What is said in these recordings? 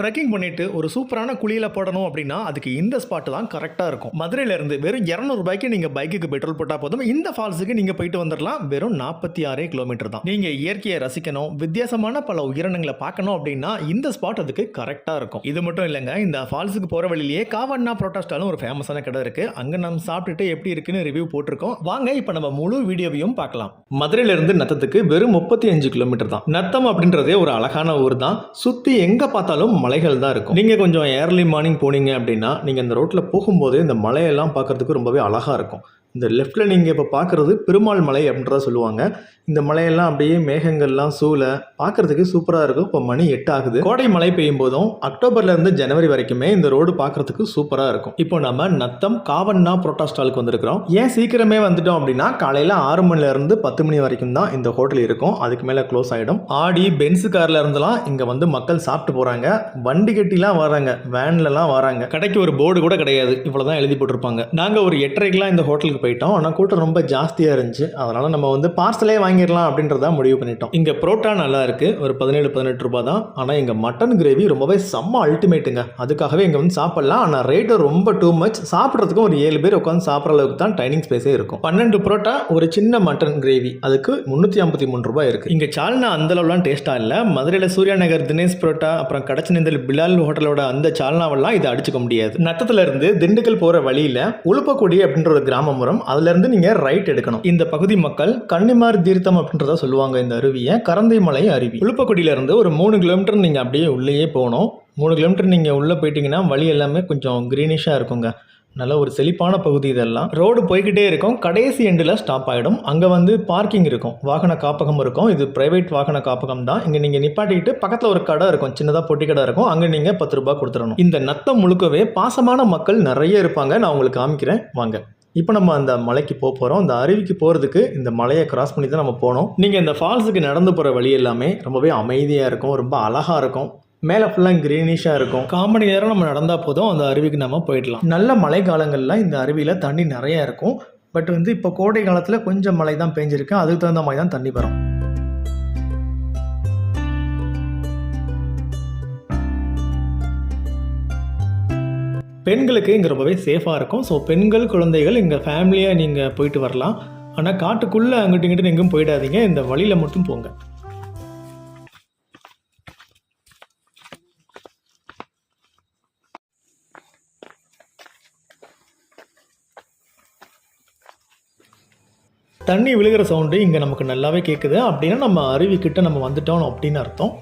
Trekking பண்ணிட்டு ஒரு சூப்பரான குழியில் போடணும் அப்படின்னா அதுக்கு இந்த ஸ்பாட் தான் கரெக்டாக இருக்கும். மதுரையிலேருந்து வெறும் இரநூறுபாய்க்கு நீங்கள் பைக்குக்கு பெட்ரோல் போட்டால் போதும். இந்த ஃபால்ஸுக்கு நீங்கள் போயிட்டு வந்துடலாம் வெறும் நாற்பத்தி ஆறே கிலோமீட்டர் தான். நீங்கள் இயற்கையை ரசிக்கணும் வித்தியாசமான பல உயிரினங்களை பார்க்கணும் அப்படின்னா இந்த ஸ்பாட் அதுக்கு கரெக்டாக இருக்கும். இது மட்டும் இல்லைங்க இந்த ஃபால்ஸுக்கு போகிற வழியிலேயே காவண்ணா புரோட்டாஸ்டாலும் ஒரு ஃபேமஸான கடை இருக்குது அங்கே நம்ம சாப்பிட்டுட்டு எப்படி இருக்குன்னு ரிவ்யூ போட்டிருக்கோம். வாங்க இப்போ நம்ம முழு வீடியோவையும் பார்க்கலாம். மதுரையிலேருந்து நத்தத்துக்கு வெறும் முப்பத்தி அஞ்சு கிலோமீட்டர் தான். நத்தம் அப்படின்றதே ஒரு அழகான ஊர் தான். சுற்றி எங்கே பார்த்தாலும் மலைகள் தான் இருக்கும். நீங்கள் கொஞ்சம் ஏர்லி மார்னிங் போனீங்க அப்படின்னா நீங்கள் அந்த ரோட்டில் போகும்போது இந்த மலையெல்லாம் பார்க்கறதுக்கு ரொம்பவே அழகாக இருக்கும். இந்த லெஃப்ட்டில் நீங்கள் இப்போ பார்க்குறது பெருமாள் மலை அப்படின்றத சொல்லுவாங்க. இந்த மலையெல்லாம் அப்படியே மேகங்கள்லாம் சூழ பார்க்கறதுக்கு சூப்பராக இருக்கும். இப்போ மணி எட்டு ஆகுது. கோடை மழை பெய்யும் போதும் அக்டோபர்லேருந்து ஜனவரி வரைக்குமே இந்த ரோடு பார்க்கறதுக்கு சூப்பராக இருக்கும். இப்போ நம்ம நத்தம் காவண்ணா புரோட்டா ஸ்டாலுக்கு வந்திருக்கிறோம். ஏன் சீக்கிரமே வந்துட்டோம் அப்படின்னா காலையில் ஆறு மணில இருந்து பத்து மணி வரைக்கும் தான் இந்த ஹோட்டல் இருக்கும். அதுக்கு மேலே க்ளோஸ் ஆகிடும் ஆடி பென்ஸ் கார்ல இருந்தெல்லாம் இங்கே வந்து மக்கள் சாப்பிட்டு போகிறாங்க வண்டி கட்டிலாம் வராங்க. வேன்லலாம் வராங்க. கடைக்கு ஒரு போர்டு கூட கிடையாது. இவ்வளோ தான் எழுதி போட்டிருப்பாங்க. நாங்கள் ஒரு எட்டரைக்கெலாம் இந்த ஹோட்டலுக்கு போயிட்டோம். ஆனால் கூட்டம் ரொம்ப ஜாஸ்தியாக இருந்துச்சு. அதனால் நம்ம வந்து பார்சலே வாங்கிடலாம் அப்படின்றத முடிவு பண்ணிட்டோம். இங்கே புரோட்டா நல்லா இருக்குது ஒரு பதினேழு பதினெட்டு ரூபா தான். ஆனால் இங்கே மட்டன் கிரேவி ரொம்பவே செம்ம அல்டிமேட்டுங்க அதுக்காகவே இங்கே வந்து சாப்பிட்லாம். ஆனால் ரேட்டு ரொம்ப டூ மச் சாப்பிட்றதுக்கும் ஒரு ஏழு பேர் உட்காந்து சாப்பிட்ற அளவுக்கு தான் டைனிங் ஸ்பேஸே இருக்கும். பன்னெண்டு புரோட்டா ஒரு சின்ன மட்டன் கிரேவி அதுக்கு முந்நூற்றி ஐம்பத்தி மூணு ரூபாய் இருக்குது இங்கே சால்னா அந்த அளவுலாம் டேஸ்ட்டாக இல்லை. மதுரையில் சூர்யா நகர் தினேஷ் புரோட்டா அப்புறம் கடச்சனேந்தல் பிலால் ஹோட்டலோட அந்த சால்னாவெல்லாம் இதை அடிச்சுக்க முடியாது. நத்தத்துலேருந்து திண்டுக்கல் போகிற வழியில் உளுப்பக்குடி அப்படின்ற ஒரு கிராமம் வரும். அதுலேருந்து நீங்கள் ரைட் எடுக்கணும். இந்த பகுதி மக்கள் கன்னிமார் தீர்த்தம் அப்படின்றத சொல்லுவாங்க இந்த அருவியை. கரந்தை மலை அருவி. உளுப்பக்குடியிலேருந்து ஒரு மூணு கிலோமீட்டர் நீங்கள் அப்படியே உள்ளேயே போகணும். மூணு கிலோமீட்டர் நீங்கள் உள்ளே போயிட்டீங்கன்னா வழி எல்லாமே கொஞ்சம் க்ரீனிஷாக இருக்குங்க. நல்ல ஒரு செழிப்பான பகுதி இதெல்லாம். ரோடு போய்கிட்டே இருக்கும். கடைசி எண்டில் ஸ்டாப் ஆகிடும் அங்கே வந்து பார்க்கிங் இருக்கும். வாகன காப்பகம் இருக்கும். இது பிரைவேட் வாகன காப்பகம் தான். இங்கே நீங்கள் நிப்பாட்டிக்கிட்டு பக்கத்தில் ஒரு கடை இருக்கும். சின்னதாக பொட்டி கடை இருக்கும். அங்கே நீங்கள் பத்து ரூபா கொடுத்துடணும். இந்த நத்தம் முழுக்கவே பாசமான மக்கள் நிறைய இருப்பாங்க. நான் உங்களுக்கு காமிக்கிறேன். வாங்க. இப்போ நம்ம அந்த மலைக்கு போக போகிறோம் அந்த அருவிக்கு போகிறதுக்கு இந்த மலையை கிராஸ் பண்ணி தான் நம்ம போனோம். நீங்கள் இந்த ஃபால்ஸுக்கு நடந்து போகிற வழி எல்லாமே ரொம்பவே அமைதியாக இருக்கும். ரொம்ப அழகாக இருக்கும். மேலே ஃபுல்லாக க்ரீனிஷாக இருக்கும். காமெடி நேரம் நம்ம நடந்தால் போதும். அந்த அருவிக்கு நம்ம போயிடலாம். நல்ல மழை காலங்களில் இந்த அருவியில் தண்ணி நிறையா இருக்கும். பட் வந்து இப்போ கோடை காலத்தில் கொஞ்சம் மழை தான் பெஞ்சிருக்கு. அதுக்கு தகுந்த மாதிரி தான் தண்ணி வரும். பெண்களுக்கு இங்கே ரொம்பவே சேஃபாக இருக்கும். ஸோ பெண்கள் குழந்தைகள் இங்கே ஃபேமிலியாக நீங்கள் போயிட்டு வரலாம். ஆனால் காட்டுக்குள்ளே அங்கிட்டு இங்கிட்டு எங்கேயும் போயிடாதீங்க. இந்த வழியில் மட்டும் போங்க. தண்ணி விழுகிற சவுண்டு இங்கே நமக்கு நல்லாவே கேட்குது அப்படின்னா நம்ம அருவிக்கிட்ட நம்ம வந்துட்டோம் அப்படின்னு அர்த்தம்.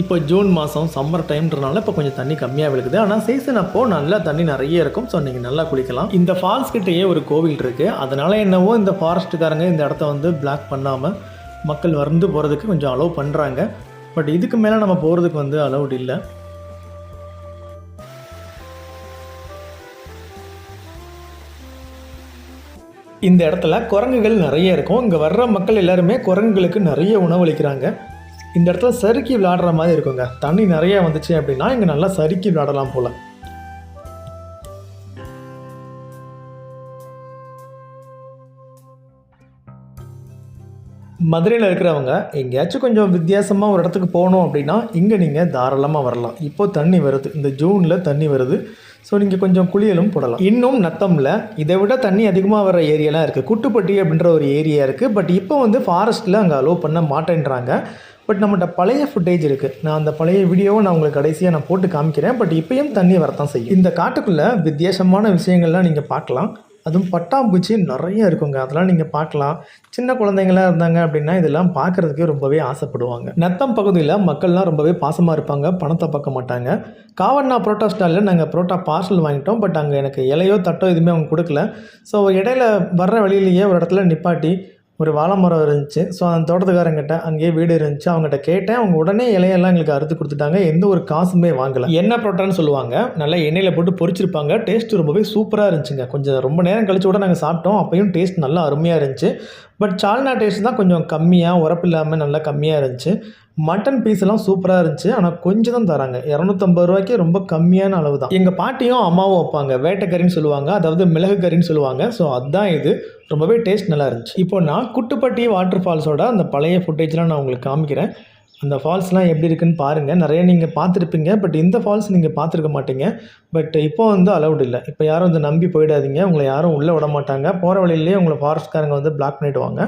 இப்போ ஜூன் மாதம் சம்மர் டைம்ன்றனால இப்போ கொஞ்சம் தண்ணி கம்மியாக விழுகுது. ஆனால் சீசன் அப்போது நல்லா தண்ணி நிறைய இருக்கும். ஸோ நீங்கள் நல்லா குளிக்கலாம். இந்த ஃபால்ஸ் கிட்டேயே ஒரு கோவில் இருக்குது அதனால் என்னவோ இந்த ஃபாரஸ்ட்டுக்காரங்க இந்த இடத்த வந்து பிளாக் பண்ணாமல் மக்கள் வந்து போகிறதுக்கு கொஞ்சம் அலோவ் பண்ணுறாங்க பட் இதுக்கு மேலே நம்ம போகிறதுக்கு வந்து அலௌட் இல்லை. இந்த இடத்துல குரங்குகள் நிறைய இருக்கும். இங்கே வர்ற மக்கள் எல்லாருமே குரங்குகளுக்கு நிறைய உணவளிக்கிறாங்க. இந்த இடத்துல சறுக்கி விளையாடுற மாதிரி இருக்குங்க. தண்ணி நிறைய வந்துச்சு அப்படின்னா இங்கே நல்லா சறுக்கி விளையாடலாம் போல். மதுரையில் இருக்கிறவங்க எங்கேயாச்சும் கொஞ்சம் வித்தியாசமாக ஒரு இடத்துக்கு போகணும் அப்படின்னா இங்கே நீங்கள் தாராளமாக வரலாம். இப்போ தண்ணி வருது. இந்த ஜூனில் தண்ணி வருது. ஸோ நீங்கள் கொஞ்சம் குளியலும் போடலாம். இன்னும் நத்தமில் இதை விட தண்ணி அதிகமாக வர ஏரியாலாம் இருக்குது குட்டுப்பட்டி அப்படின்ற ஒரு ஏரியா இருக்குது பட் இப்போ வந்து ஃபாரஸ்ட்டில் அங்கே அலோவ் பண்ண மாட்டேன்றாங்க. பட் நம்மகிட்ட பழைய ஃபுட்டேஜ் இருக்குது நான் அந்த பழைய வீடியோவை நான் உங்களுக்கு கடைசியாக நான் போட்டு காமிக்கிறேன். பட் இப்பயும் தண்ணி வரத்தான் செய்யும். இந்த காட்டுக்குள்ளே வித்தியாசமான விஷயங்கள்லாம் நீங்கள் பார்க்கலாம். அதுவும் பட்டாம்பூச்சி நிறைய இருக்குங்க. அதெல்லாம் நீங்கள் பார்க்கலாம். சின்ன குழந்தைங்களாம் இருந்தாங்க அப்படின்னா இதெல்லாம் பார்க்குறதுக்கே ரொம்பவே ஆசைப்படுவாங்க. நத்தம் பகுதியில் மக்கள்லாம் ரொம்பவே பாசமாக இருப்பாங்க. பணத்தை பார்க்க மாட்டாங்க. காவண்ணா புரோட்டா ஸ்டாலில் நாங்கள் புரோட்டா பார்சல் வாங்கிட்டோம். பட் அங்கே எனக்கு இலையோ தட்டோ எதுவுமே அவங்க கொடுக்கல. ஸோ இடையில வர்ற வழியிலேயே ஒரு இடத்துல நிப்பாட்டி ஒரு வாழை மரம் இருந்துச்சு. ஸோ அந்த தோட்டத்துக்காரங்கிட்ட அங்கேயே வீடு இருந்துச்சு. அவங்ககிட்ட கேட்டேன். அவங்க உடனே இலையெல்லாம் எங்களுக்கு அறுத்து கொடுத்துட்டாங்க. எந்த ஒரு காசுமே வாங்கலை. எண்ணெய் புரோட்டான்னு சொல்லுவாங்க. நல்லா எண்ணெயில் போட்டு பொரிச்சிருப்பாங்க. டேஸ்ட் ரொம்பவே சூப்பராக இருந்துச்சுங்க. கொஞ்சம் ரொம்ப நேரம் கழிச்சு கூட நாங்கள் சாப்பிட்டோம். அப்பயும் டேஸ்ட் நல்லா அருமையாக இருந்துச்சு. பட் சால்னா டேஸ்ட் தான் கொஞ்சம் கம்மியாக உரப்பு இல்லாமல் நல்லா கம்மியாக இருந்துச்சு. மட்டன் பீஸ்லாம் சூப்பராக இருந்துச்சு. ஆனால் கொஞ்சம் தான் தராங்க. இரநூத்தம்பது ரூபாய்க்கு ரொம்ப கம்மியான அளவு தான். எங்கள் பாட்டியும் அம்மாவும் வைப்பாங்க. வேட்டைக்கறின்னு சொல்லுவாங்க. அதாவது மிளகு கறின்னு சொல்லுவாங்க. ஸோ அதுதான் இது. ரொம்பவே டேஸ்ட் நல்லா இருந்துச்சு. இப்போ நான் குட்டுப்பட்டி வாட்டர் ஃபால்ஸோட அந்த பழைய ஃபுட்டேஜ்லாம் நான் உங்களுக்கு காமிக்கிறேன். அந்த ஃபால்ஸ்லாம் எப்படி இருக்குன்னு பாருங்கள் நிறைய நீங்கள் பார்த்துருப்பீங்க. பட் இந்த ஃபால்ஸ் நீங்கள் பார்த்துருக்க மாட்டீங்க. பட் இப்போ வந்து அலவுட் இல்லை. இப்போ யாரும் வந்து நம்பி போயிடாதீங்க. உங்களை யாரும் உள்ளே விட மாட்டாங்க. போகிற வழியிலேயே உங்களை ஃபாரஸ்ட்காரங்க வந்து பிளாக் பண்ணிவிடுவாங்க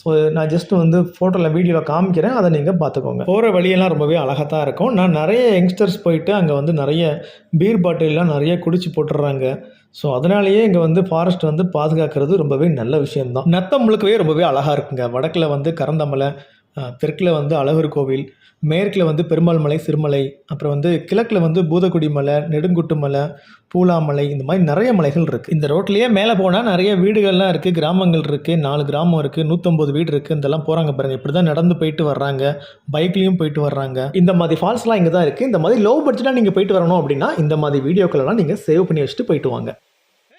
ஸோ நான் ஜஸ்ட் வந்து ஃபோட்டோவில் வீடியோவில் காமிக்கிறேன். அதை நீங்கள் பார்த்துக்கோங்க. போகிற வழியெல்லாம் ரொம்பவே அழகாக தான் இருக்கும். நான் நிறைய யங்ஸ்டர்ஸ் போயிட்டு அங்கே வந்து நிறைய பீர் பாட்டில்லாம் நிறைய குடிச்சு போட்டுடுறாங்க ஸோ அதனாலேயே இங்கே வந்து ஃபாரஸ்ட் வந்து பாதுகாக்கிறது ரொம்பவே நல்ல விஷயம்தான். நத்தம் முழுக்கவே ரொம்பவே அழகாக இருக்குங்க. வடக்கில் வந்து கரந்தமலை தெற்கில் வந்து அழகர் கோவில் மேற்கில் வந்து பெருமாள் மலை சிறுமலை அப்புறம் வந்து கிழக்கில் வந்து பூதக்குடி மலை நெடுங்குட்டு மலை பூலாமலை இந்த மாதிரி நிறைய மலைகள் இருக்குது இந்த ரோட்லேயே மேலே போனால் நிறைய வீடுகள்லாம் இருக்குது கிராமங்கள் இருக்குது நாலு கிராமம் இருக்குது நூற்றம்பது வீடு இருக்குது இதெல்லாம் போகிறாங்க பாருங்கள் இப்படி தான் நடந்து போயிட்டு வர்றாங்க பைக்லேயும் போயிட்டு வர்றாங்க. இந்த மாதிரி ஃபால்ஸ்லாம் இங்கே தான் இருக்குது இந்த மாதிரி லோ பட்ஜெட்டாக நீங்கள் போயிட்டு வரணும் அப்படின்னா இந்த மாதிரி வீடியோக்களெல்லாம் நீங்கள் சேவ் பண்ணி வச்சுட்டு போயிட்டு வாங்க.